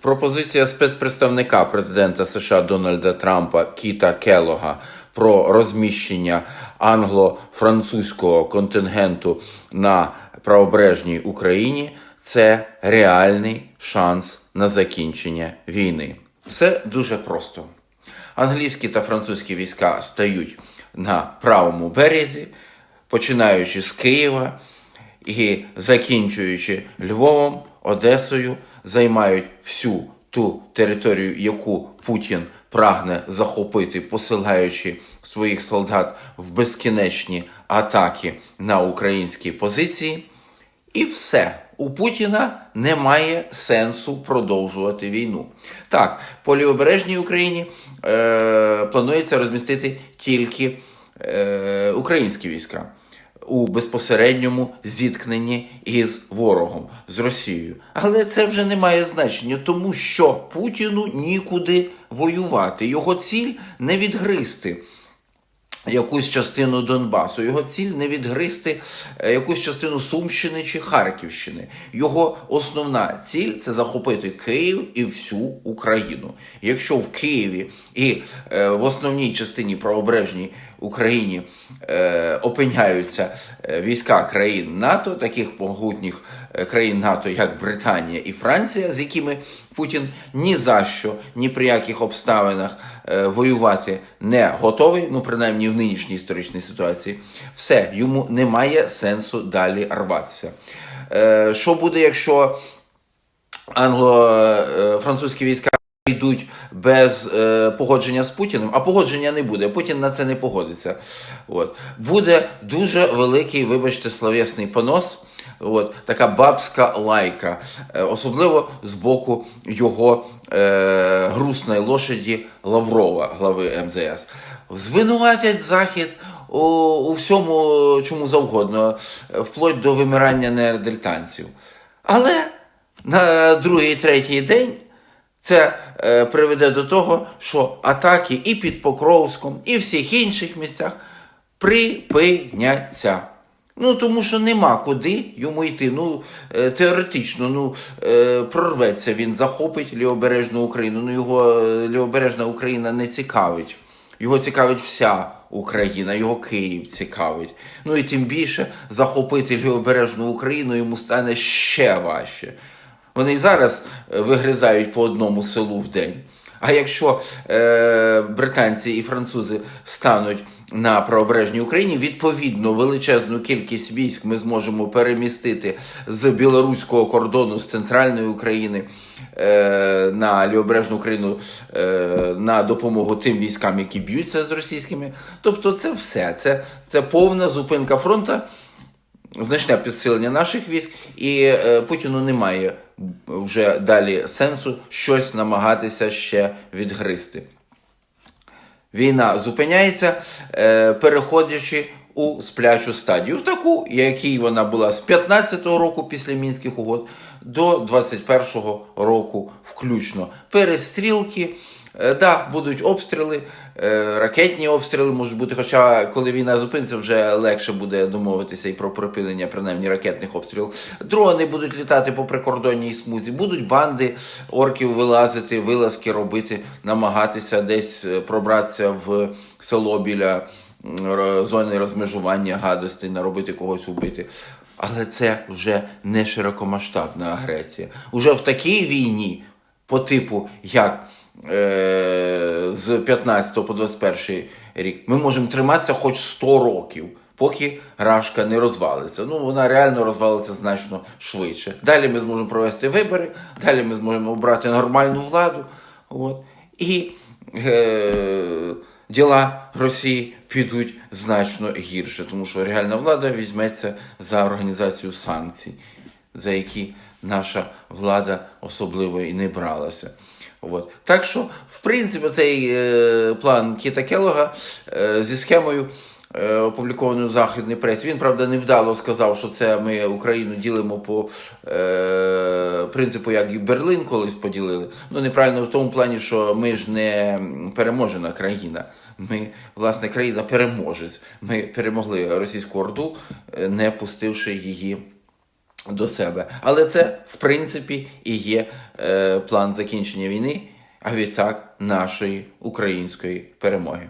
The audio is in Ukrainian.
Пропозиція спецпредставника президента США Дональда Трампа Кіта Келога про розміщення англо-французького контингенту на правобережній Україні це реальний шанс на закінчення війни. Все дуже просто. Англійські та французькі війська стають на правому березі, починаючи з Києва і закінчуючи Львовом, Одесою, займають всю ту територію, яку Путін прагне захопити, посилаючи своїх солдат в безкінечні атаки на українські позиції. І все. У Путіна немає сенсу продовжувати війну. Так, по лівобережній Україні е, планується розмістити тільки е, українські війська у безпосередньому зіткненні із ворогом, з Росією. Але це вже не має значення, тому що Путіну нікуди воювати. Його ціль не відгризти якусь частину Донбасу. Його ціль не відгризти е, якусь частину Сумщини чи Харківщини. Його основна ціль це захопити Київ і всю Україну. Якщо в Києві і е, в основній частині правобережній Україні е, опиняються е, війська країн НАТО, таких могутніх е, країн НАТО, як Британія і Франція, з якими Путін ні за що, ні при яких обставинах е, воювати не готовий, ну принаймні в нинішній історичній ситуації, все йому немає сенсу далі рватися. Е, що буде, якщо англо-французькі війська йдуть без е, погодження з Путіним, а погодження не буде. Путін на це не погодиться. От. Буде дуже великий, вибачте, словесний понос. От, така бабська лайка, е, особливо з боку його е, грустної лошаді Лаврова, глави МЗС. Звинуватять Захід у, у всьому, чому завгодно, е, вплоть до вимирання неандертальців. Але на другий, третій день це е, приведе до того, що атаки і під Покровськом, і всіх інших місцях припиняться. Ну, тому що нема куди йому йти. Ну, е, теоретично, ну, е, прорветься він, захопить лівобережну Україну. Ну, його е, лівобережна Україна не цікавить. Його цікавить вся Україна, його Київ цікавить. Ну і тим більше захопити лівобережну Україну йому стане ще важче. Вони й зараз е, вигризають по одному селу в день. А якщо е, британці і французи стануть на правобережній Україні, відповідно величезну кількість військ ми зможемо перемістити з білоруського кордону з центральної України е, на лівобережну Україну е, на допомогу тим військам, які б'ються з російськими. Тобто, це все. Це, це повна зупинка фронту значне підсилення наших військ, і е, Путіну немає вже далі сенсу щось намагатися ще відгризти. Війна зупиняється, е, переходячи у сплячу стадію, в таку, якій вона була з 15-го року після мінських угод до 21-го року включно. Перестрілки, е, да, будуть обстріли, ракетні обстріли можуть бути. Хоча коли війна зупиниться, вже легше буде домовитися і про припинення принаймні ракетних обстрілів. Дрони будуть літати по прикордонній смузі, будуть банди орків вилазити, вилазки робити, намагатися десь е, пробратися в село біля зони розмежування гадостей, наробити когось убити. Але це вже не широкомасштабна агресія. Уже в такій війні, по типу як е, з 15 по 21 рік, ми можемо триматися хоч 100 років, поки Рашка не розвалиться. Ну, вона реально розвалиться значно швидше. Далі ми зможемо провести вибори, далі ми зможемо обрати нормальну владу. От, і е, діла Росії підуть значно гірше, тому що реальна влада візьметься за організацію санкцій, за які наша влада особливо і не бралася. От. Так що, в принципі, цей е, план Кіта Келога е, зі схемою. е, Опублікованою в західній пресі. Він, правда, невдало сказав, що це ми Україну ділимо по е, принципу, як і Берлин колись поділили. Ну, неправильно в тому плані, що ми ж не переможена країна. Ми, власне, країна переможець. Ми перемогли російську орду, не пустивши її до себе. Але це, в принципі, і є е, план закінчення війни, а відтак нашої української перемоги.